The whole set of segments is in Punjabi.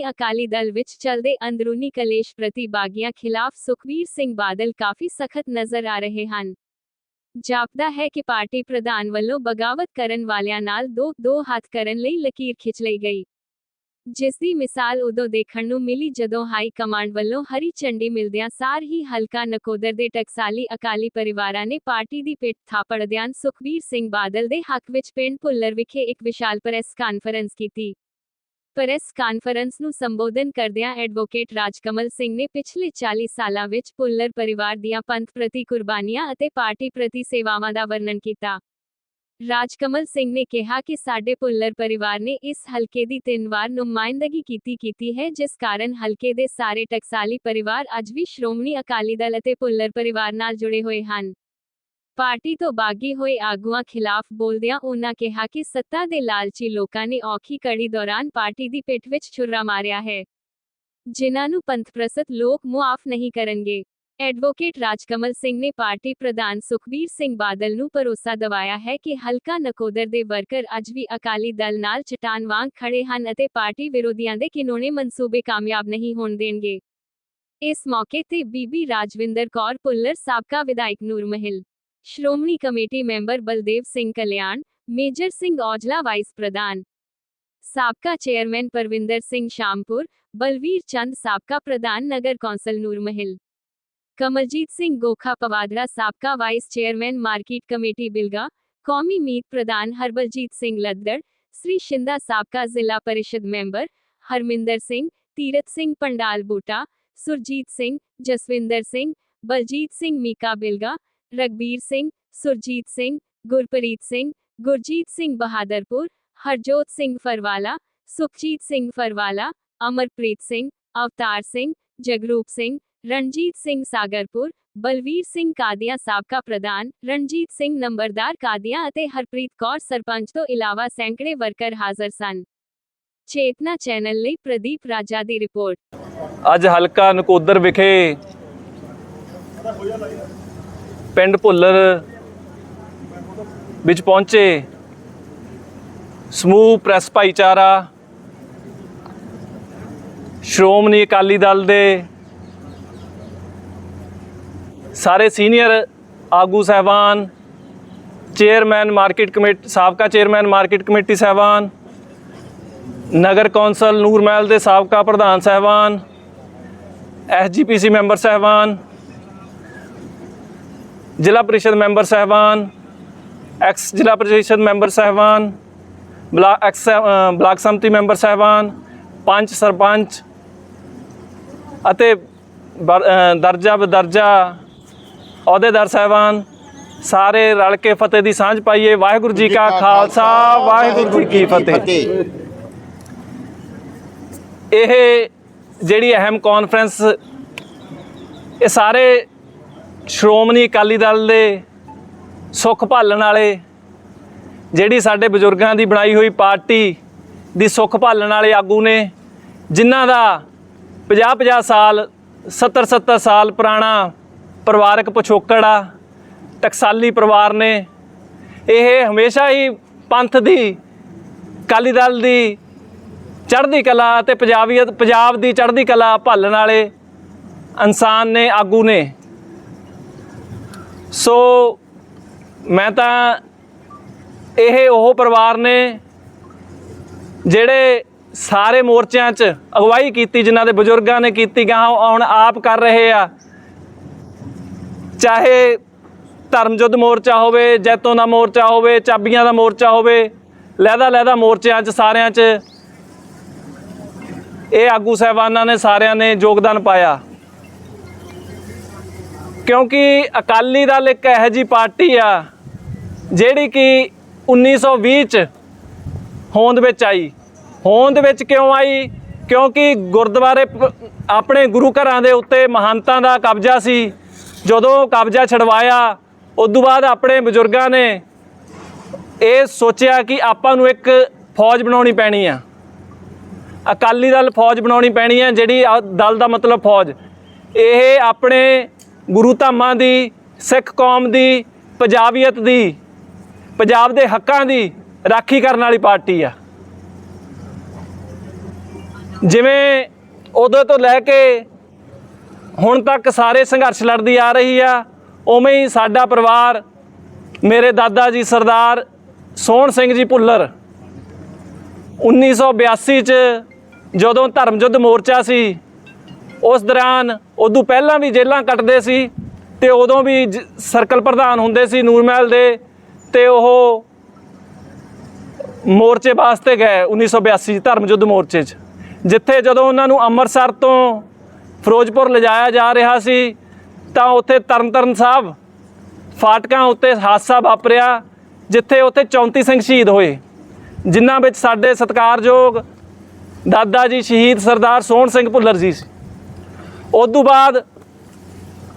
ਸ਼੍ਰੋਮਣੀ ਅਕਾਲੀ ਦਲ ਵਿੱਚ ਚੱਲਦੇ ਅੰਦਰੂਨੀ ਕਲੇਸ਼ ਪ੍ਰਤੀ ਬਾਗੀਆਂ ਖਿਲਾਫ ਸੁਖਬੀਰ ਸਿੰਘ ਬਾਦਲ ਕਾਫੀ ਸਖਤ ਨਜ਼ਰ ਆ ਰਹੇ ਹਨ। ਜਾਪਦਾ ਹੈ ਕਿ ਪਾਰਟੀ ਪ੍ਰਧਾਨ ਵੱਲੋਂ ਬਗਾਵਤ ਕਰਨ ਵਾਲਿਆਂ ਨਾਲ ਦੋ ਦੋ ਹੱਥ ਕਰਨ ਲਈ ਲਕੀਰ ਖਿੱਚ ਲਈ ਗਈ। ਜਿਸ ਦੀ ਮਿਸਾਲ ਉਦੋਂ ਦੇਖਣ ਨੂੰ ਮਿਲੀ ਜਦੋਂ ਹਾਈ ਕਮਾਂਡ ਵੱਲੋਂ ਹਰੀ ਝੰਡੀ ਮਿਲਦਿਆਂ ਸਾਰ ਹੀ ਹਲਕਾ ਨਕੋਦਰ ਦੇ ਟਕਸਾਲੀ ਅਕਾਲੀ ਪਰਿਵਾਰਾਂ ਨੇ ਪਾਰਟੀ ਦੀ ਪਿੱਠ ਥਾਪੜਦਿਆਂ ਸੁਖਬੀਰ ਸਿੰਘ ਬਾਦਲ ਦੇ ਹੱਕ ਵਿੱਚ ਪਿੰਡ ਭੁੱਲਰ ਵਿਖੇ ਇੱਕ ਵਿਸ਼ਾਲ ਪ੍ਰੈਸ ਕਾਨਫਰੰਸ ਕੀਤੀ। ਪ੍ਰੈਸ ਕਾਨਫਰੰਸ ਨੂੰ ਸੰਬੋਧਨ ਕਰਦਿਆਂ ਐਡਵੋਕੇਟ ਰਾਜਕਮਲ ਸਿੰਘ ਨੇ ਪਿਛਲੇ 40 ਸਾਲਾਂ ਵਿੱਚ ਭੁੱਲਰ ਪਰਿਵਾਰ ਦੀਆਂ ਪੰਥ ਪ੍ਰਤੀ ਕੁਰਬਾਨੀਆਂ ਅਤੇ ਪਾਰਟੀ ਪ੍ਰਤੀ ਸੇਵਾਵਾਂ ਦਾ ਵਰਣਨ ਕੀਤਾ। ਰਾਜਕਮਲ ਸਿੰਘ ਨੇ ਕਿਹਾ ਕਿ ਸਾਡੇ ਭੁੱਲਰ ਪਰਿਵਾਰ ਨੇ ਇਸ ਹਲਕੇ ਦੀ ਤਿੰਨ ਵਾਰ ਨੁਮਾਇੰਦਗੀ ਕੀਤੀ ਕੀਤੀ ਹੈ, ਜਿਸ ਕਾਰਨ ਹਲਕੇ ਦੇ ਸਾਰੇ ਟਕਸਾਲੀ ਪਰਿਵਾਰ ਅੱਜ ਵੀ ਸ਼੍ਰੋਮਣੀ ਅਕਾਲੀ ਦਲ ਅਤੇ ਭੁੱਲਰ ਪਰਿਵਾਰ ਨਾਲ ਜੁੜੇ ਹੋਏ ਹਨ। ਪਾਰਟੀ ਤੋਂ ਬਾਗੀ ਹੋਏ ਆਗੂਆਂ ਖਿਲਾਫ ਬੋਲਦਿਆਂ ਉਹਨਾਂ ਕਿਹਾ ਕਿ ਸੱਤਾ ਦੇ ਲਾਲਚੀ ਲੋਕਾਂ ਨੇ ਔਖੀ ਕੜੀ ਦੌਰਾਨ ਪਾਰਟੀ ਦੀ ਪਿੱਠ ਵਿੱਚ ਛੁਰਾ ਮਾਰਿਆ ਹੈ। ਜਿਨ੍ਹਾਂ ਨੂੰ ਪੰਥਪ੍ਰਸਤ ਲੋਕ ਮੁਆਫ ਨਹੀਂ ਕਰਨਗੇ। ਐਡਵੋਕੇਟ ਰਾਜਕਮਲ ਸਿੰਘ ਨੇ ਪਾਰਟੀ ਪ੍ਰਧਾਨ ਸੁਖਬੀਰ ਸਿੰਘ ਬਾਦਲ ਨੂੰ ਭਰੋਸਾ ਦਿਵਾਇਆ ਹੈ ਕਿ ਹਲਕਾ ਨਕੋਦਰ ਦੇ ਵਰਕਰ ਅੱਜ ਵੀ ਅਕਾਲੀ ਦਲ ਨਾਲ ਚਟਾਨ ਵਾਂਗ ਖੜੇ ਹਨ ਅਤੇ ਪਾਰਟੀ ਵਿਰੋਧੀਆਂ ਦੇ ਕਿਨੋਨੇ ਮਨਸੂਬੇ ਕਾਮਯਾਬ ਨਹੀਂ ਹੋਣ ਦੇਣਗੇ। ਇਸ ਮੌਕੇ ਤੇ ਬੀਬੀ ਰਾਜਵਿੰਦਰ ਕੌਰ ਭੁੱਲਰ ਸਾਬਕਾ ਵਿਧਾਇਕ Nur Mahal Shiromani committee member Baldev Singh Kalyan Major Singh Aujla vice ਪ੍ਰਧਾਨ ਸਾਬਕਾ ਚੇਅਰਮੈਨ ਪਰਵਿੰਦਰ ਸਿੰਘ ਸ਼ਾਮਪੁਰ ਬਲਵੀਰ ਚੰਦ ਸਾਬਕਾ ਪ੍ਰਧਾਨ ਨਗਰ ਕੌਂਸਲ ਨੂਰਮਹਿਲ ਕਮਲਜੀਤ ਸਿੰਘ ਗੋਖਾ ਪਵਾਦਰਾ ਸਾਬਕਾ vice chairman market committee Bilga ਕੌਮੀ ਮੀਤ ਪ੍ਰਧਾਨ ਹਰਬਲਜੀਤ ਸਿੰਘ ਲੱਦੜ ਸ੍ਰੀ ਸ਼ਿੰਦਾ ਸਾਬਕਾ ਜ਼ਿਲ੍ਹਾ ਪਰਿਸ਼ਦ ਮੈਂਬਰ ਹਰਮਿੰਦਰ ਸਿੰਘ ਤੀਰਤ ਸਿੰਘ ਪੰਡਾਲ ਬੂਟਾ ਸੁਰਜੀਤ ਸਿੰਘ ਜਸਵਿੰਦਰ ਸਿੰਘ ਬਲਜੀਤ ਸਿੰਘ ਮੀਕਾ ਬਿਲਗਾ ਰਗਬੀਰ ਸਿੰਘ, ਸੁਰਜੀਤ ਸਿੰਘ, ਗੁਰਪ੍ਰੀਤ ਸਿੰਘ, ਗੁਰਜੀਤ ਸਿੰਘ ਬਹਾਦਰਪੁਰ, ਹਰਜੋਤ ਸਿੰਘ ਫਰਵਾਲਾ, ਸੁਖਜੀਤ ਸਿੰਘ ਫਰਵਾਲਾ, ਅਮਰਪ੍ਰੀਤ ਸਿੰਘ, ਅਵਤਾਰ ਸਿੰਘ, ਜਗਰੂਪ ਸਿੰਘ, ਰਣਜੀਤ ਸਿੰਘ ਸਾਗਰਪੁਰ, ਬਲਵੀਰ ਸਿੰਘ ਕਾਦੀਆਂ ਸਾਬਕਾ ਪ੍ਰਧਾਨ, ਰਣਜੀਤ ਸਿੰਘ ਨੰਬਰਦਾਰ ਕਾਦੀਆਂ ਅਤੇ ਹਰਪ੍ਰੀਤ ਕੌਰ ਸਰਪੰਚ ਤੋਂ ਇਲਾਵਾ ਸੈਂਕੜੇ ਵਰਕਰ ਹਾਜ਼ਰ ਸਨ। ਚੇਤਨਾ ਚੈਨਲ ਲਈ ਪ੍ਰਦੀਪ ਰਾਜਾ ਦੀ ਰਿਪੋਰਟ। ਅੱਜ ਹਲਕਾ ਨਕੋਦਰ ਵਿਖੇ ਪਿੰਡ ਭੁੱਲਰ ਵਿੱਚ ਪਹੁੰਚੇ। ਸਮੂਹ ਪ੍ਰੈਸ ਭਾਈਚਾਰਾ, ਸ਼੍ਰੋਮਣੀ ਅਕਾਲੀ ਦਲ ਦੇ ਸਾਰੇ ਸੀਨੀਅਰ ਆਗੂ ਸਹਿਬਾਨ, ਚੇਅਰਮੈਨ ਮਾਰਕੀਟ ਕਮੇਟੀ, ਸਾਬਕਾ ਚੇਅਰਮੈਨ ਮਾਰਕੀਟ ਕਮੇਟੀ ਸਹਿਬਾਨ, ਨਗਰ ਕੌਂਸਲ ਨੂਰਮਹਿਲ ਦੇ ਸਾਬਕਾ ਪ੍ਰਧਾਨ ਸਹਿਬਾਨ, ਐਸਜੀਪੀਸੀ ਮੈਂਬਰ ਸਹਿਬਾਨ ਜ਼ਿਲ੍ਹਾ ਪਰਿਸ਼ਦ ਮੈਂਬਰ ਸਹਿਬਾਨ, ਐਕਸ ਜ਼ਿਲ੍ਹਾ ਪਰਿਸ਼ਦ ਮੈਂਬਰ ਸਹਿਬਾਨ ਬਲਾਕ ਐਕਸ ਬਲਾਕ ਸੰਮਤੀ ਮੈਂਬਰ ਸਹਿਬਾਨ ਪੰਚ ਸਰਪੰਚ ਅਤੇ ਦਰਜਾ ਬਦਰਜਾ ਅਹੁਦੇਦਾਰ ਸਹਿਬਾਨ, ਸਾਰੇ ਰਲ ਕੇ ਫਤਿਹ ਦੀ ਸਾਂਝ ਪਾਈਏ। ਵਾਹਿਗੁਰੂ ਜੀ ਕਾ ਖਾਲਸਾ, ਵਾਹਿਗੁਰੂ ਜੀ ਕੀ ਫਤਿਹ। ਇਹ ਜਿਹੜੀ ਅਹਿਮ ਕਾਨਫਰੰਸ ਇਹ ਸਾਰੇ ਸ਼੍ਰੋਮਣੀ ਅਕਾਲੀ ਦਲ ਦੇ ਸੁੱਖ ਭਾਲਣ ਵਾਲੇ, ਜਿਹੜੀ ਸਾਡੇ ਬਜ਼ੁਰਗਾਂ ਦੀ ਬਣਾਈ ਹੋਈ ਪਾਰਟੀ ਦੀ ਸੁੱਖ ਭਾਲਣ ਵਾਲੇ ਆਗੂ ਨੇ, ਜਿਨ੍ਹਾਂ ਦਾ 50-50 ਸਾਲ 70-70 ਸਾਲ ਪੁਰਾਣਾ ਪਰਿਵਾਰਕ ਪਿਛੋਕੜ ਆ, ਟਕਸਾਲੀ ਪਰਿਵਾਰ ਨੇ, ਇਹ ਹਮੇਸ਼ਾ ਹੀ ਪੰਥ ਦੀ, ਅਕਾਲੀ ਦਲ ਦੀ ਚੜ੍ਹਦੀ ਕਲਾ ਅਤੇ ਪੰਜਾਬੀਅਤ ਪੰਜਾਬ ਦੀ ਚੜ੍ਹਦੀ ਕਲਾ ਭਾਲਣ ਵਾਲੇ ਇਨਸਾਨ ਨੇ, ਆਗੂ ਨੇ। ਸੋ ਮੈਂ ਤਾਂ ਇਹ ਉਹ ਪਰਿਵਾਰ ਨੇ ਜਿਹੜੇ ਸਾਰੇ ਮੋਰਚਿਆਂ 'ਚ ਅਗਵਾਈ ਕੀਤੀ, ਜਿਨ੍ਹਾਂ ਦੇ ਬਜ਼ੁਰਗਾਂ ਨੇ ਕੀਤੀ ਗਾ ਹੁਣ ਆਪ ਕਰ ਰਹੇ ਆ। ਚਾਹੇ ਧਰਮਯੁੱਧ ਮੋਰਚਾ ਹੋਵੇ ਜੈਤੋਂ ਦਾ ਮੋਰਚਾ ਹੋਵੇ, ਚਾਬੀਆਂ ਦਾ ਮੋਰਚਾ ਹੋਵੇ, ਲਹਿਦਾ ਲਹਿਦਾ ਮੋਰਚਿਆਂ 'ਚ ਸਾਰਿਆਂ 'ਚ ਇਹ ਆਗੂ ਸਹਿਬਾਨਾਂ ਨੇ ਸਾਰਿਆਂ ਨੇ ਯੋਗਦਾਨ ਪਾਇਆ। ਕਿਉਂਕਿ ਅਕਾਲੀ ਦਲ ਇੱਕ ਇਹੋ ਜੀ ਪਾਰਟੀ ਆ ਜਿਹੜੀ ਕਿ 1920 ਚ ਹੋਂਦ ਵਿੱਚ ਆਈ। ਹੋਂਦ ਵਿੱਚ ਕਿਉਂ ਆਈ? ਕਿਉਂਕਿ ਗੁਰਦੁਆਰੇ ਆਪਣੇ ਗੁਰੂ ਘਰਾਂ ਦੇ ਉੱਤੇ ਮਹੰਤਾਂ ਦਾ ਕਬਜ਼ਾ ਸੀ। ਜਦੋਂ ਕਬਜ਼ਾ ਛਡਵਾਇਆ, ਉਦੋਂ ਬਾਅਦ ਆਪਣੇ ਬਜ਼ੁਰਗਾਂ ਨੇ ਇਹ ਸੋਚਿਆ ਕਿ ਆਪਾਂ ਨੂੰ ਇੱਕ ਫੌਜ ਬਣਾਉਣੀ ਪੈਣੀ ਆ। ਅਕਾਲੀ ਦਲ ਫੌਜ ਬਣਾਉਣੀ ਪੈਣੀ ਆ, ਜਿਹੜੀ ਆ- ਦਲ ਦਾ ਮਤਲਬ ਫੌਜ। ਇਹ ਆਪਣੇ ਗੁਰੂ ਧਾਮਾਂ ਦੀ, ਸਿੱਖ ਕੌਮ ਦੀ, ਪੰਜਾਬੀਅਤ ਦੀ, ਪੰਜਾਬ ਦੇ ਹੱਕਾਂ ਦੀ ਰਾਖੀ ਕਰਨ ਵਾਲੀ ਪਾਰਟੀ ਆ। ਜਿਵੇਂ ਉਦੋਂ ਤੋਂ ਲੈ ਕੇ ਹੁਣ ਤੱਕ ਸਾਰੇ ਸੰਘਰਸ਼ ਲੜਦੀ ਆ ਰਹੀ ਆ, ਉਵੇਂ ਹੀ ਸਾਡਾ ਪਰਿਵਾਰ, ਮੇਰੇ ਦਾਦਾ ਜੀ ਸਰਦਾਰ ਸੋਹਣ ਸਿੰਘ ਜੀ ਭੁੱਲਰ 1982 ਚ ਜਦੋਂ ਧਰਮ ਯੁੱਧ ਮੋਰਚਾ ਸੀ ਉਸ ਦੌਰਾਨ ਉਦੋਂ ਪਹਿਲਾਂ ਵੀ ਜੇਲ੍ਹਾਂ ਕੱਟਦੇ ਸੀ ਤੇ ਉਦੋਂ ਵੀ ਜ- ਸਰਕਲ ਪ੍ਰਧਾਨ ਹੁੰਦੇ ਸੀ ਨੂਰਮਹਿਲ ਦੇ ਤੇ ਉਹ ਮੋਰਚੇ ਵਾਸਤੇ ਗਏ 1982 'ਚ ਧਰਮ ਯੁੱਧ ਮੋਰਚੇ 'ਚ, ਜਿੱਥੇ ਜਦੋਂ ਉਹਨਾਂ ਨੂੰ ਅੰਮ੍ਰਿਤਸਰ ਤੋਂ ਫਿਰੋਜ਼ਪੁਰ ਲਿਜਾਇਆ ਜਾ ਰਿਹਾ ਸੀ, ਤਾਂ ਉੱਥੇ ਤਰਨਤਰਨ ਸਾਹਿਬ ਫਾਟਕਾਂ ਉੱਤੇ ਹਾਦਸਾ ਵਾਪਰਿਆ, ਜਿੱਥੇ ਉੱਥੇ 34 ਸਿੰਘ ਸ਼ਹੀਦ ਹੋਏ, ਜਿਨ੍ਹਾਂ ਵਿੱਚ ਸਾਡੇ ਸਤਿਕਾਰਯੋਗ ਦਾਦਾ ਜੀ ਸ਼ਹੀਦ ਸਰਦਾਰ ਸੋਹਣ ਸਿੰਘ ਭੁੱਲਰ ਜੀ ਸੀ। ਉਸ ਤੋਂ ਬਾਅਦ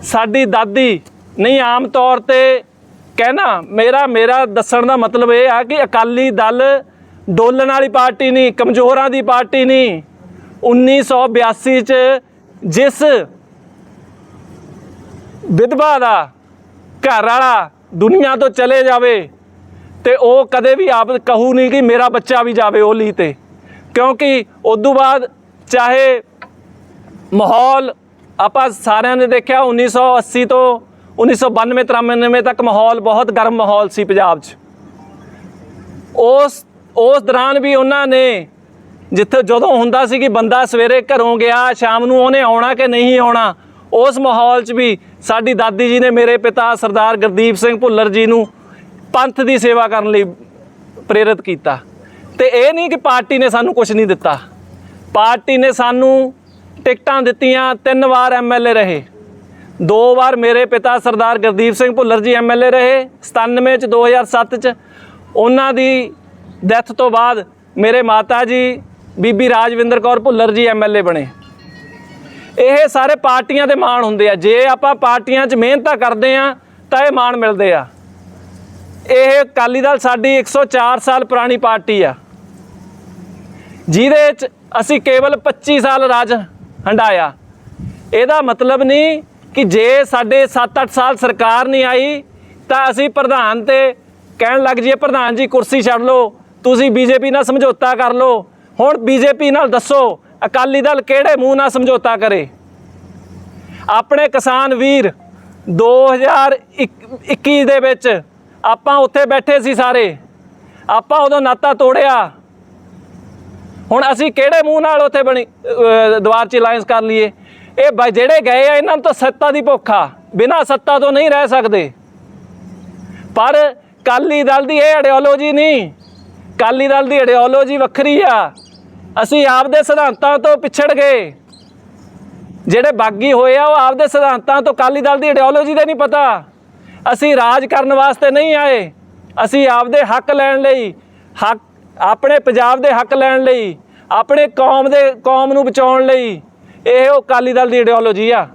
ਸਾਡੀ ਦਾਦੀ ਨਹੀਂ, ਆਮ ਤੌਰ ਤੇ ਕਹਿਣਾ, ਮੇਰਾ ਮੇਰਾ ਦੱਸਣ ਦਾ ਮਤਲਬ ਇਹ ਆ ਕਿ ਅਕਾਲੀ ਦਲ ਡੋਲਣ ਵਾਲੀ ਪਾਰਟੀ ਨਹੀਂ, ਕਮਜ਼ੋਰਾਂ ਦੀ ਪਾਰਟੀ ਨਹੀਂ। 1982 ਚ ਜਿਸ ਵਿਧਵਾ ਦਾ ਘਰ ਵਾਲਾ ਦੁਨੀਆ ਤੋਂ ਚਲੇ ਜਾਵੇ ਤੇ ਉਹ ਕਦੇ ਵੀ ਆਪ ਕਹੂ ਨਹੀਂ ਕਿ ਮੇਰਾ ਬੱਚਾ ਵੀ ਜਾਵੇ ਉਹ ਲਈ ਤੇ। ਕਿਉਂਕਿ ਉਦੋਂ ਬਾਅਦ ਚਾਹੇ ਮਾਹੌਲ ਆਪਾਂ ਸਾਰਿਆਂ ਨੇ ਦੇਖਿਆ 1980 ਤੋਂ 1992 93 ਤੱਕ ਮਾਹੌਲ, ਬਹੁਤ ਗਰਮ ਮਾਹੌਲ ਸੀ ਪੰਜਾਬ 'ਚ। ਉਸ ਉਸ ਦੌਰਾਨ ਵੀ ਉਹਨਾਂ ਨੇ ਜਿੱਥੇ ਜਦੋਂ ਹੁੰਦਾ ਸੀ ਕਿ ਬੰਦਾ ਸਵੇਰੇ ਘਰੋਂ ਗਿਆ, ਸ਼ਾਮ ਨੂੰ ਉਹਨੇ ਆਉਣਾ ਕਿ ਨਹੀਂ ਆਉਣਾ, ਉਸ ਮਾਹੌਲ 'ਚ ਵੀ ਸਾਡੀ ਦਾਦੀ ਜੀ ਨੇ ਮੇਰੇ ਪਿਤਾ ਸਰਦਾਰ ਗੁਰਦੀਪ ਸਿੰਘ ਭੁੱਲਰ ਜੀ ਨੂੰ ਪੰਥ ਦੀ ਸੇਵਾ ਕਰਨ ਲਈ ਪ੍ਰੇਰਿਤ ਕੀਤਾ। ਤੇ ਇਹ ਨਹੀਂ ਕਿ ਪਾਰਟੀ ਨੇ ਸਾਨੂੰ ਕੁਝ ਨਹੀਂ ਦਿੱਤਾ। ਪਾਰਟੀ ਨੇ ਸਾਨੂੰ ਟਿਕਟਾਂ ਦਿੱਤੀਆਂ, ਤਿੰਨ ਵਾਰ ਐਮਐਲਏ ਰਹੇ। ਦੋ ਵਾਰ ਮੇਰੇ ਪਿਤਾ ਸਰਦਾਰ ਗੁਰਦੀਪ ਸਿੰਘ ਭੁੱਲਰ ਜੀ ਐਮਐਲਏ ਰਹੇ 97 ਚ 2007 ਚ। ਉਹਨਾਂ ਦੀ ਡੈਥ ਤੋਂ ਬਾਅਦ ਮੇਰੇ ਮਾਤਾ ਜੀ, ਬੀਬੀ ਰਾਜਵਿੰਦਰ ਕੌਰ ਭੁੱਲਰ ਜੀ ਐਮਐਲਏ ਬਣੇ। ਇਹ ਸਾਰੇ ਪਾਰਟੀਆਂ ਦੇ ਮਾਣ ਹੁੰਦੇ ਆ। ਜੇ ਆਪਾਂ ਪਾਰਟੀਆਂ 'ਚ ਮਿਹਨਤਾਂ ਕਰਦੇ ਆ, ਤਾਂ ਇਹ ਮਾਣ ਮਿਲਦੇ ਆ। ਇਹ ਅਕਾਲੀ ਦਲ ਸਾਡੀ 104 ਸਾਲ ਪੁਰਾਣੀ ਪਾਰਟੀ ਆ। ਜਿਹਦੇ 'ਚ ਅਸੀਂ ਕੇਵਲ 25 ਸਾਲ ਰਾਜ ਹੰਡਾਇਆ। ਇਹਦਾ ਮਤਲਬ ਨਹੀਂ ਕਿ ਜੇ ਸਾਡੇ 7-8 ਸਾਲ ਸਰਕਾਰ ਨਹੀਂ ਆਈ, ਤਾਂ ਅਸੀਂ ਪ੍ਰਧਾਨ ਤੇ ਕਹਿਣ ਲੱਗ ਜੀਏ ਪ੍ਰਧਾਨ ਜੀ, ਕੁਰਸੀ ਛੱਡ ਲਓ, ਤੁਸੀਂ ਬੀਜੇਪੀ ਨਾਲ ਸਮਝੌਤਾ ਕਰ ਲਓ। ਹੁਣ ਬੀਜੇਪੀ ਨਾਲ ਦੱਸੋ, ਅਕਾਲੀ ਦਲ ਕਿਹੜੇ ਮੂੰਹ ਨਾਲ ਸਮਝੌਤਾ ਕਰੇ? ਆਪਣੇ ਕਿਸਾਨ ਵੀਰ 2021 ਦੇ ਵਿੱਚ ਆਪਾਂ ਉੱਥੇ ਬੈਠੇ ਸੀ ਸਾਰੇ। ਆਪਾਂ ਉਦੋਂ ਨਾਤਾ ਤੋੜਿਆ। ਹੁਣ ਅਸੀਂ ਕਿਹੜੇ ਮੂੰਹ ਨਾਲ ਉੱਥੇ ਬਣੀ ਅਹ, 'ਚ ਅਲਾਈਅੰਸ ਕਰ ਲਈਏ? ਇਹ ਬਾਈ ਜਿਹੜੇ ਗਏ ਆ ਇਹਨਾਂ ਨੂੰ ਤਾਂ ਸੱਤਾ ਦੀ ਭੁੱਖ ਆ। ਬਿਨਾਂ ਸੱਤਾ ਤੋਂ ਨਹੀਂ ਰਹਿ ਸਕਦੇ। ਪਰ ਕਾਲੀ ਦਲ ਦੀ ਇਹ ਆਈਡੀਓਲੋਜੀ ਨਹੀਂ। ਕਾਲੀ ਦਲ ਦੀ ਆਈਡੀਓਲੋਜੀ ਵੱਖਰੀ ਆ। ਅਸੀਂ ਆਪਦੇ ਸਿਧਾਂਤਾਂ ਤੋਂ ਪਿਛੜ ਗਏ। ਜਿਹੜੇ ਬਾਗੀ ਹੋਏ ਆ ਉਹ ਆਪਦੇ ਸਿਧਾਂਤਾਂ ਤੋਂ ਕਾਲੀ ਦਲ ਦੀ ਆਈਡੀਓਲੋਜੀ ਦਾ ਨਹੀਂ ਪਤਾ। ਅਸੀਂ ਰਾਜ ਕਰਨ ਵਾਸਤੇ ਨਹੀਂ ਆਏ। ਅਸੀਂ ਆਪਦੇ ਹੱਕ ਲੈਣ ਲਈ ਹੱਕ ਆਪਣੇ ਪੰਜਾਬ ਦੇ ਹੱਕ ਲੈਣ ਲਈ, ਆਪਣੇ ਕੌਮ ਦੇ, ਕੌਮ ਨੂੰ ਬਚਾਉਣ ਲਈ, ਇਹ ਉਹ ਕਾਲੀ ਦਲ ਦੀ ਆਈਡੀਓਲੋਜੀ ਆ।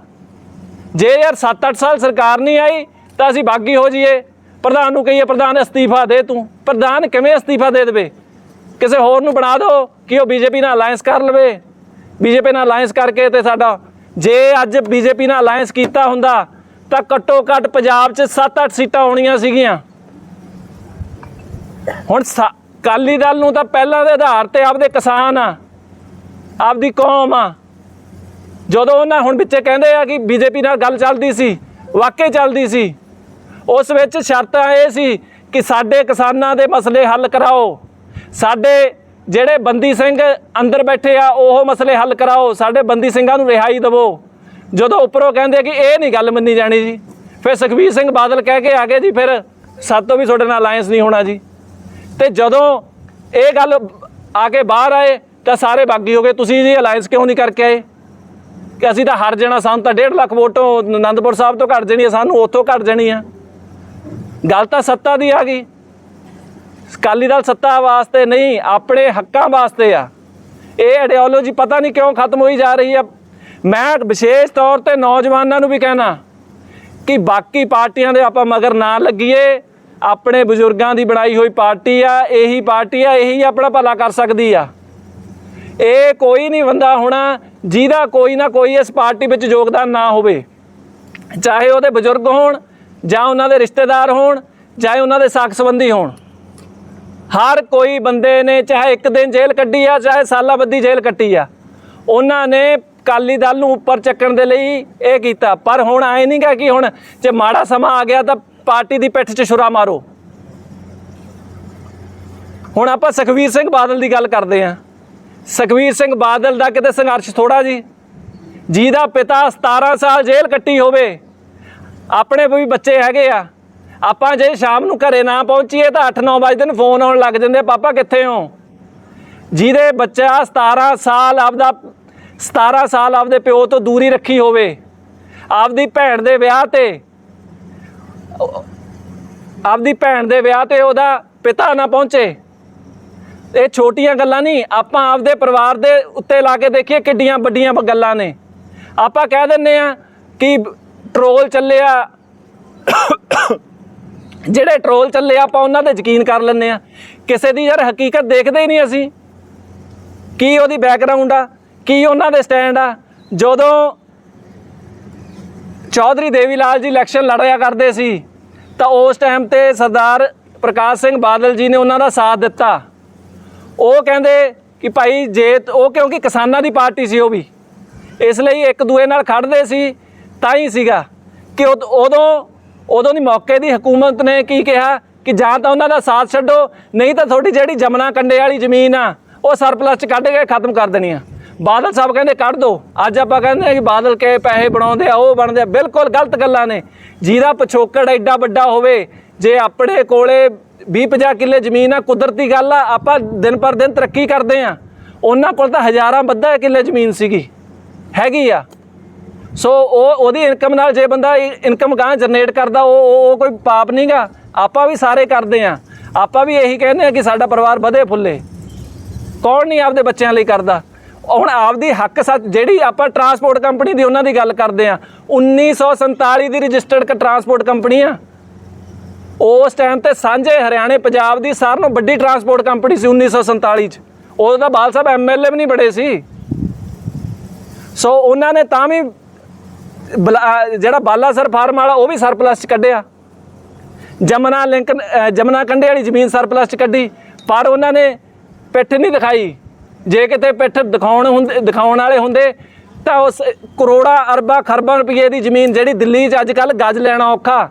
ਜੇ ਯਾਰ 7-8 ਸਾਲ ਸਰਕਾਰ ਨਹੀਂ ਆਈ, ਤਾਂ ਅਸੀਂ ਬਾਗੀ ਹੋ ਜਾਈਏ। ਪ੍ਰਧਾਨ ਨੂੰ ਕਹੀਏ, ਪ੍ਰਧਾਨ, ਅਸਤੀਫਾ ਦੇ ਤੂੰ। ਪ੍ਰਧਾਨ ਕਿਵੇਂ ਅਸਤੀਫਾ ਦੇ ਦੇਵੇ? ਕਿਸੇ ਹੋਰ ਨੂੰ ਬਣਾ ਦਿਓ ਕਿ ਉਹ ਬੀਜੇਪੀ ਨਾਲ ਅਲਾਈਅੰਸ ਕਰ ਲਵੇ। ਬੀਜੇਪੀ ਨਾਲ ਅਲਾਈਅੰਸ ਕਰਕੇ ਤੇ ਸਾਡਾ, ਜੇ ਅੱਜ ਬੀਜੇਪੀ ਨਾਲ ਅਲਾਈਅੰਸ ਕੀਤਾ ਹੁੰਦਾ, ਤਾਂ ਘੱਟੋ ਘੱਟ ਪੰਜਾਬ 'ਚ 7-8 ਸੀਟਾਂ ਆਉਣੀਆਂ ਸੀਗੀਆਂ। ਹੁਣ ਸਾ- ਅਕਾਲੀ ਦਲ ਨੂੰ ਤਾਂ ਪਹਿਲਾਂ ਦੇ ਆਧਾਰ ਤੇ ਆਪਦੇ ਕਿਸਾਨ ਆ, ਆਪਦੀ ਕੌਮ ਆ। ਜਦੋਂ ਉਹਨਾਂ ਹੁਣ ਵਿੱਚੇ ਕਹਿੰਦੇ ਆ ਕਿ ਬੀਜੇਪੀ ਨਾਲ ਗੱਲ ਚੱਲਦੀ ਸੀ, ਵਾਕਈ ਚੱਲਦੀ ਸੀ, ਉਸ ਵਿੱਚ ਸ਼ਰਤਾਂ ਇਹ ਸੀ ਕਿ ਸਾਡੇ ਕਿਸਾਨਾਂ ਦੇ ਮਸਲੇ ਹੱਲ ਕਰਾਓ। ਸਾਡੇ ਜਿਹੜੇ ਬੰਦੀ ਸਿੰਘ ਅੰਦਰ ਬੈਠੇ ਆ, ਉਹ ਮਸਲੇ ਹੱਲ ਕਰਾਓ। ਸਾਡੇ ਬੰਦੀ ਸਿੰਘਾਂ ਨੂੰ ਰਿਹਾਈ ਦਿਵੋ। ਜਦੋਂ ਉੱਪਰੋਂ ਕਹਿੰਦੇ ਕਿ ਇਹ ਨਹੀਂ ਗੱਲ ਮੰਨੀ ਜਾਣੀ ਜੀ, ਫਿਰ ਸੁਖਬੀਰ ਸਿੰਘ ਬਾਦਲ ਕਹਿ ਕੇ ਆ ਗਏ ਜੀ, ਫਿਰ ਸਾਤੋਂ ਵੀ ਤੁਹਾਡੇ ਨਾਲ ਅਲਾਈਅੰਸ ਨਹੀਂ ਹੋਣਾ ਜੀ। ਤੇ ਜਦੋਂ ਇਹ ਗੱਲ ਆ ਕੇ ਬਾਹਰ ਆਏ, ਤਾਂ ਸਾਰੇ ਬਾਗੀ ਹੋ ਗਏ, ਤੁਸੀਂ ਜੀ ਅਲਾਈਅੰਸ ਕਿਉਂ ਨਹੀਂ ਕਰਕੇ ਆਏ? ਕਿ ਅਸੀਂ ਤਾਂ ਹਾਰ ਜਾਣਾ, ਸਾਨੂੰ ਤਾਂ 1.5 ਲੱਖ ਵੋਟੋਂ ਆਨੰਦਪੁਰ ਸਾਹਿਬ ਤੋਂ ਘੱਟ ਜਾਣੀ ਆ ਸਾਨੂੰ ਉੱਥੋਂ ਘੱਟ ਜਾਣੀ ਆ ਗੱਲ ਤਾਂ ਸੱਤਾ ਦੀ ਆ ਗਈ। ਅਕਾਲੀ ਦਲ ਸੱਤਾ ਵਾਸਤੇ ਨਹੀਂ, ਆਪਣੇ ਹੱਕਾਂ ਵਾਸਤੇ ਆ। ਇਹ ਆਈਡੀਓਲੋਜੀ ਪਤਾ ਨਹੀਂ ਕਿਉਂ ਖਤਮ ਹੋਈ ਜਾ ਰਹੀ ਆ। ਮੈਂ ਵਿਸ਼ੇਸ਼ ਤੌਰ ਤੇ ਨੌਜਵਾਨਾਂ ਨੂੰ ਵੀ ਕਹਿਣਾ ਕਿ ਬਾਕੀ ਪਾਰਟੀਆਂ ਦੇ ਆਪਾਂ ਮਗਰ ਨਾ ਲੱਗੀਏ। ਆਪਣੇ ਬਜ਼ੁਰਗਾਂ ਦੀ ਬਣਾਈ ਹੋਈ ਪਾਰਟੀ ਆ, ਇਹੀ ਪਾਰਟੀ ਆ, ਇਹੀ ਆਪਣਾ ਭਲਾ ਕਰ ਸਕਦੀ ਆ। ਇਹ ਕੋਈ ਨਹੀਂ ਬੰਦਾ ਹੋਣਾ ਜਿਹਦਾ ਕੋਈ ਨਾ ਕੋਈ ਇਸ ਪਾਰਟੀ ਵਿੱਚ ਯੋਗਦਾਨ ਨਾ ਹੋਵੇ। ਚਾਹੇ ਉਹਦੇ ਬਜ਼ੁਰਗ ਹੋਣ, ਜਾਂ ਉਹਨਾਂ ਦੇ ਰਿਸ਼ਤੇਦਾਰ ਹੋਣ, ਚਾਹੇ ਉਹਨਾਂ ਦੇ ਸਾਕ ਸੰਬੰਧੀ ਹੋਣ। ਹਰ ਕੋਈ ਬੰਦੇ ਨੇ ਚਾਹੇ ਇੱਕ ਦਿਨ ਜੇਲ੍ਹ ਕੱਢੀ ਆ, ਚਾਹੇ ਸਾਲਾਂ ਬੱਧੀ ਜੇਲ੍ਹ ਕੱਟੀ ਆ, ਉਹਨਾਂ ਨੇ ਅਕਾਲੀ ਦਲ ਨੂੰ ਉੱਪਰ ਚੱਕਣ ਦੇ ਲਈ ਇਹ ਕੀਤਾ। ਪਰ ਹੁਣ ਆਏ ਨਹੀਂਗਾ ਕਿ ਹੁਣ ਜੇ ਮਾੜਾ ਸਮਾਂ ਆ ਗਿਆ ਤਾਂ ਪਾਰਟੀ ਦੀ ਪਿੱਠ 'ਚ ਛੁਰਾ ਮਾਰੋ। ਹੁਣ ਆਪਾਂ ਸੁਖਵੀਰ ਸਿੰਘ ਬਾਦਲ ਦੀ ਗੱਲ ਕਰਦੇ ਹਾਂ। ਸੁਖਵੀਰ ਸਿੰਘ ਬਾਦਲ ਦਾ ਕਿਤੇ ਸੰਘਰਸ਼ ਥੋੜਾ ਜੀ। ਜਿਹਦਾ ਪਿਤਾ 17 ਸਾਲ ਜੇਲ੍ਹ ਕੱਟੀ ਹੋਵੇ। ਆਪਣੇ ਵੀ ਬੱਚੇ ਹੈਗੇ ਆ। ਆਪਾਂ ਜੇ ਸ਼ਾਮ ਨੂੰ ਘਰੇ ਨਾ ਪਹੁੰਚੀਏ ਤਾਂ 8-9 ਵਜੇ ਦਿਨ ਫੋਨ ਆਉਣ ਲੱਗ ਜਾਂਦੇ ਪਾਪਾ, ਕਿੱਥੇ ਹੋ? ਜਿਹਦੇ ਬੱਚਾ 17 ਸਾਲ ਆਪਦਾ 17 ਸਾਲ ਆਪਦੇ ਪਿਓ ਤੋਂ ਦੂਰੀ ਰੱਖੀ ਹੋਵੇ। ਆਪਦੀ ਭੈਣ ਦੇ ਵਿਆਹ ਤੇ ਆਪਦੀ ਭੈਣ ਦੇ ਵਿਆਹ ਤੇ ਉਹਦਾ ਪਿਤਾ ਨਾ ਪਹੁੰਚੇ। ਇਹ ਛੋਟੀਆਂ ਗੱਲਾਂ ਨਹੀਂ ਆਪਾਂ ਆਪਦੇ ਪਰਿਵਾਰ ਦੇ ਉੱਤੇ ਲਾ ਕੇ ਦੇਖੀਏ ਕਿੱਡੀਆਂ ਵੱਡੀਆਂ ਗੱਲਾਂ ਨੇ। ਆਪਾਂ ਕਹਿ ਦਿੰਨੇ ਆ ਕਿ ਟਰੋਲ ਚੱਲਿਆ ਜਿਹੜੇ ਟਰੋਲ ਚੱਲੇ ਆ, ਆਪਾਂ ਉਹਨਾਂ ਤੇ ਯਕੀਨ ਕਰ ਲੈਂਦੇ ਆ ਕਿਸੇ ਦੀ ਯਾਰ ਹਕੀਕਤ ਦੇਖਦੇ ਹੀ ਨਹੀਂ ਅਸੀਂ। ਕੀ ਉਹਦੀ ਬੈਕਗ੍ਰਾਉਂਡ ਆ ਕੀ ਉਹਨਾਂ ਦੇ ਸਟੈਂਡ ਆ। ਜਦੋਂ ਚੌਧਰੀ ਦੇਵੀ ਲਾਲ ਜੀ ਇਲੈਕਸ਼ਨ ਲੜਿਆ ਕਰਦੇ ਸੀ ਤਾਂ ਉਸ ਟਾਈਮ ਤੇ ਸਰਦਾਰ ਪ੍ਰਕਾਸ਼ ਸਿੰਘ ਬਾਦਲ ਜੀ ਨੇ ਉਹਨਾਂ ਦਾ ਸਾਥ ਦਿੱਤਾ। ਉਹ ਕਹਿੰਦੇ ਕਿ ਭਾਈ ਜੇ ਉਹ ਕਿਉਂਕਿ ਕਿਸਾਨਾਂ ਦੀ ਪਾਰਟੀ ਸੀ ਉਹ ਵੀ। ਇਸ ਲਈ ਇੱਕ ਦੂਏ ਨਾਲ ਖੜਦੇ ਸੀ, ਤਾਂ ਹੀ ਸੀਗਾ ਕਿ ਉਦ- ਉਦੋਂ ਉਦੋਂ ਦੀ ਮੌਕੇ ਦੀ ਹਕੂਮਤ ਨੇ ਕੀ ਕਿਹਾ ਕਿ ਜਾਂ ਤਾਂ ਉਹਨਾਂ ਦਾ ਸਾਥ ਛੱਡੋ, ਨਹੀਂ ਤਾਂ ਤੁਹਾਡੀ ਜਿਹੜੀ ਜਮਨਾ ਕੰਡੇ ਵਾਲੀ ਜ਼ਮੀਨ ਆ, ਉਹ ਸਰਪਲਸ ਚ ਕੱਢ ਕੇ ਖਤਮ ਕਰ ਦੇਣੀ ਆ। ਬਾਦਲ ਸਾਹਿਬ ਕਹਿੰਦੇ ਕੱਢ ਦੋ। ਅੱਜ ਆਪਾਂ ਕਹਿੰਦੇ ਆ ਕਿ ਬਾਦਲ ਕੇ ਪੈਸੇ ਬਣਾਉਂਦੇ ਆ, ਉਹ ਬਣਦੇ ਆ। ਬਿਲਕੁਲ ਗਲਤ ਗੱਲਾਂ ਨੇ। ਜਿਹਦਾ ਪਿਛੋਕੜ ਐਡਾ ਵੱਡਾ ਹੋਵੇ, ਜੇ ਆਪਣੇ ਕੋਲੇ 20 50 ਕਿੱਲੇ ਜ਼ਮੀਨ ਆ, ਕੁਦਰਤੀ ਗੱਲ ਆ, ਆਪਾਂ ਦਿਨ ਪਰ ਦਿਨ ਤਰੱਕੀ ਕਰਦੇ ਆ। ਉਹਨਾਂ ਕੋਲ ਤਾਂ ਹਜ਼ਾਰਾਂ ਵੱਧਾ ਕਿੱਲੇ ਜ਼ਮੀਨ ਸੀਗੀ। ਹੈਗੀ ਆ। ਸੋ ਉਹ, ਉਹਦੀ ਇਨਕਮ ਨਾਲ ਜੇ ਬੰਦਾ ਇਨਕਮ ਗਾਂ ਜਨਰੇਟ ਕਰਦਾ, ਉਹ, ਉਹ- ਉਹ ਕੋਈ ਪਾਪ ਨਹੀਂਗਾ ਆਪਾਂ ਵੀ ਸਾਰੇ ਕਰਦੇ ਆ। ਆਪਾਂ ਵੀ ਇਹੀ ਕਹਿੰਦੇ ਆ ਕਿ ਸਾਡਾ ਪਰਿਵਾਰ ਵਧੇ ਫੁੱਲੇ। ਕੌਣ ਨਹੀਂ ਆਪਦੇ ਬੱਚਿਆਂ ਲਈ ਕਰਦਾ? ਹੁਣ ਆਪਦੀ ਹੱਕ ਸੱਚ ਜਿਹੜੀ ਆਪਾਂ ਟਰਾਂਸਪੋਰਟ ਕੰਪਨੀ ਦੀ ਉਹਨਾਂ ਦੀ ਗੱਲ ਕਰਦੇ ਆ 1947 ਦੀ ਰਜਿਸਟਰਡ ਟਰਾਂਸਪੋਰਟ ਕੰਪਨੀ ਆ। ਉਸ ਟਾਈਮ ਤੇ ਸਾਂਝੇ ਹਰਿਆਣੇ ਪੰਜਾਬ ਦੀ ਸਾਰਿਆਂ ਨੂੰ ਵੱਡੀ ਟਰਾਂਸਪੋਰਟ ਕੰਪਨੀ ਸੀ 1947 ਚ। ਉਦੋਂ ਤਾਂ ਬਾਲ ਸਾਹਿਬ ਐਮਐਲਏ ਵੀ ਨਹੀਂ ਬੜੇ ਸੀ। ਸੋ ਉਹਨਾਂ ਨੇ ਤਾਂ ਵੀ ਬਲਾ- ਜਿਹੜਾ ਬਾਲਾਸਰ ਫਾਰਮ ਵਾਲਾ ਉਹ ਵੀ ਸਰਪਲਸ ਚ ਕੱਢਿਆ। ਜਮਨਾ ਲਿੰਕ ਅ, ਜਮਨਾ ਕੰਢੇ ਵਾਲੀ ਜ਼ਮੀਨ ਸਰਪਲਸ ਚ ਕੱਢੀ। ਪਰ ਉਹਨਾਂ ਨੇ ਪਿੱਠ ਨਹੀਂ ਦਿਖਾਈ। ਜੇ ਕਿਤੇ ਪਿੱਠ ਦਿਖਾਉਣ ਹੁੰਦੇ ਦਿਖਾਉਣ ਵਾਲੇ ਹੁੰਦੇ ਤਾਂ ਉਸ ਕਰੋੜਾਂ ਅਰਬਾਂ ਖਰਬਾਂ ਰੁਪਏ ਦੀ ਜ਼ਮੀਨ ਜਿਹੜੀ ਦਿੱਲੀ 'ਚ ਅੱਜ ਕੱਲ ਗੱਜ ਲੈਣਾ ਔਖਾ।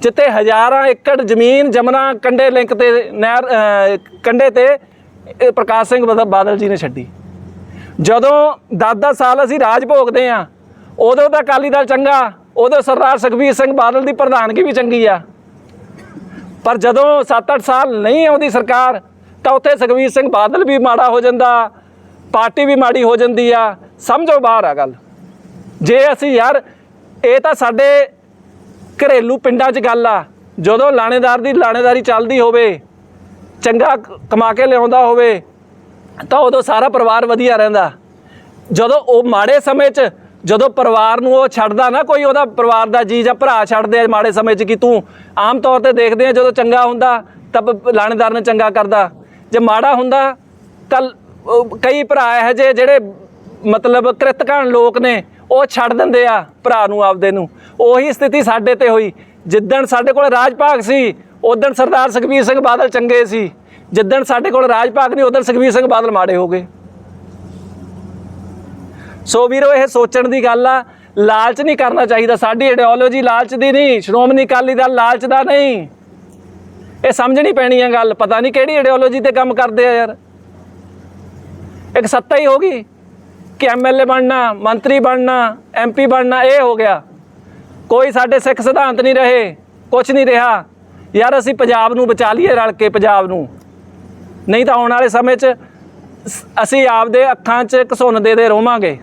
ਜਿੱਤੇ ਹਜ਼ਾਰਾਂ ਏਕੜ ਜ਼ਮੀਨ ਜਮਨਾ ਕੰਢੇ ਲਿੰਕ ਤੇ ਨਹਿਰ ਅ, ਕੰਢੇ ਤੇ ਪ੍ਰਕਾਸ਼ ਸਿੰਘ ਬਾਦਲ ਜੀ ਨੇ ਛੱਡੀ। ਜਦੋਂ 10-10 ਸਾਲ ਅਸੀਂ ਰਾਜ ਭੋਗਦੇ ਆ ਉਦੋਂ ਤਾਂ ਅਕਾਲੀ ਦਲ ਚੰਗਾ ਉਦੋਂ ਸਰਦਾਰ ਸੁਖਬੀਰ ਸਿੰਘ ਬਾਦਲ ਦੀ ਪ੍ਰਧਾਨਗੀ ਵੀ ਚੰਗੀ ਆ। ਪਰ ਜਦੋਂ 7-8 ਸਾਲ ਨਹੀਂ ਆਉਂਦੀ ਸਰਕਾਰ ਤਾਂ ਉੱਥੇ ਸੁਖਬੀਰ ਸਿੰਘ ਬਾਦਲ ਵੀ ਮਾੜਾ ਹੋ ਜਾਂਦਾ, ਪਾਰਟੀ ਵੀ ਮਾੜੀ ਹੋ ਜਾਂਦੀ ਆ। ਸਮਝੋ ਬਾਹਰ ਆ ਗੱਲ। ਜੇ ਅਸੀਂ ਯਾਰ, ਇਹ ਤਾਂ ਸਾਡੇ ਘਰੇਲੂ ਪਿੰਡਾਂ 'ਚ ਗੱਲ ਆ। ਜਦੋਂ ਲਾਣੇਦਾਰ ਦੀ ਲਾਣੇਦਾਰੀ ਚੱਲਦੀ ਹੋਵੇ, ਚੰਗਾ ਕਮਾ ਕੇ ਲਿਆਉਂਦਾ ਹੋਵੇ, ਤਾਂ ਉਦੋਂ ਸਾਰਾ ਪਰਿਵਾਰ ਵਧੀਆ ਰਹਿੰਦਾ। ਜਦੋਂ ਉਹ ਮਾੜੇ ਸਮੇਂ 'ਚ, ਜਦੋਂ ਪਰਿਵਾਰ ਨੂੰ ਉਹ ਛੱਡਦਾ ਨਾ ਕੋਈ ਉਹਦਾ ਪਰਿਵਾਰ ਦਾ ਜੀ ਜਾਂ ਭਰਾ ਛੱਡਦੇ ਆ ਮਾੜੇ ਸਮੇਂ 'ਚ ਕਿ ਤੂੰ ਆਮ ਤੌਰ ਤੇ ਦੇਖਦੇ ਆ ਜਦੋਂ ਚੰਗਾ ਹੁੰਦਾ, ਤਾਂ ਲਾਣੇਦਾਰ ਨੇ ਚੰਗਾ ਕਰਦਾ। ਜੇ ਮਾੜਾ ਹੁੰਦਾ ਤਾਂ ਕਈ ਭਰਾ ਇਹੋ ਜਿਹੇ ਜਿਹੜੇ ਮਤਲਬ ਕ੍ਰਿਤਕਾਨ ਲੋਕ ਨੇ, ਉਹ ਛੱਡ ਦਿੰਦੇ ਆ ਭਰਾ ਨੂੰ, ਆਪਦੇ ਨੂੰ। ਉਹੀ ਸਥਿਤੀ ਸਾਡੇ ਤੇ ਹੋਈ। ਜਿੱਦਣ ਸਾਡੇ ਕੋਲ ਰਾਜ ਭਾਗ ਸੀ ਉਦੋਂ ਸਰਦਾਰ ਸੁਖਬੀਰ ਸਿੰਘ ਬਾਦਲ ਚੰਗੇ ਸੀ। ਜਿੱਦਣ ਸਾਡੇ ਕੋਲ ਰਾਜ ਭਾਗ ਨਹੀਂ ਉਦੋਂ ਸੁਖਬੀਰ ਸਿੰਘ ਬਾਦਲ ਮਾੜੇ ਹੋ ਗਏ। ਸੋ ਵੀਰੋ, ਇਹ ਸੋਚਣ ਦੀ ਗੱਲ ਆ, ਲਾਲਚ ਨਹੀਂ ਕਰਨਾ ਚਾਹੀਦਾ। ਸਾਡੀ ਆਈਡੀਓਲੋਜੀ ਲਾਲਚ ਦੀ ਨਹੀਂ, ਸ਼੍ਰੋਮਣੀ ਅਕਾਲੀ ਦਲ ਲਾਲਚ ਦਾ ਨਹੀਂ। ਇਹ ਸਮਝਣੀ ਪੈਣੀ ਆ ਗੱਲ, ਪਤਾ ਨਹੀਂ ਕਿਹੜੀ ਆਈਡੀਓਲੋਜੀ ਤੇ ਕੰਮ ਕਰਦੇ ਆ ਯਾਰ। ਇੱਕ ਸੱਤਾ ਹੀ ਹੋ ਗਈ ਕਿ ਐਮਐਲਏ ਬਣਨਾ, ਮੰਤਰੀ ਬਣਨਾ ਐਮਪੀ ਬਣਨਾ, ਇਹ ਹੋ ਗਿਆ। ਕੋਈ ਸਾਡੇ ਸਿੱਖ ਸਿਧਾਂਤ ਨਹੀਂ ਰਹੇ ਕੁਝ ਨਹੀਂ ਰਿਹਾ। ਯਾਰ ਅਸੀਂ ਪੰਜਾਬ ਨੂੰ ਬਚਾ ਲਈਏ ਰਲ ਕੇ ਪੰਜਾਬ ਨੂੰ। ਨਹੀਂ ਤਾਂ ਆਉਣ ਵਾਲੇ ਸਮੇਂ 'ਚ ਅਸੀਂ ਆਪਦੇ ਅੱਖਾਂ 'ਚ ਘਸੁੰਨ ਦੇ ਦੇ ਰੋਵਾਂਗੇ।